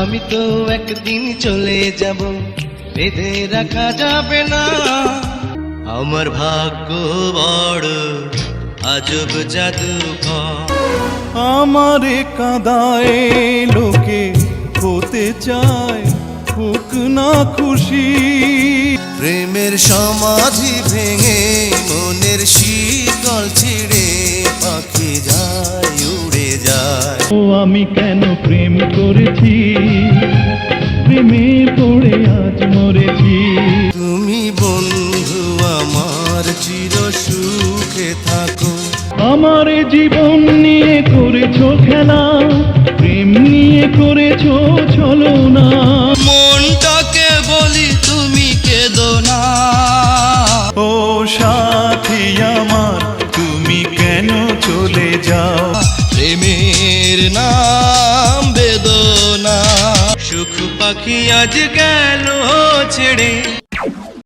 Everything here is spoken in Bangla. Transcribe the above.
আমি তো একদিন চলে যাব। বেঁধে রাখা যাবে না। আমার ভাগ্য বড় আজব জাদু আমারে কাদায় লোকে হতে চায় হোক না খুশি। প্রেমের সমাধি ভেঙে ও আমি কেন প্রেম করেছি? প্রেমে পড়ে আজ মরেছি। তুমি বন্ধু আমার চির সুখে থাকো। আমার জীবন নিয়ে করেছ খেলা প্রেম নিয়ে করেছ চলো না। মনটাকে বলি তুমি কেদো না। ও সাথী আমার তুমি কেন চলে যাও? প্রেমের নাম বেদনা। সুখ পাখি আজ গেল ছেড়ে।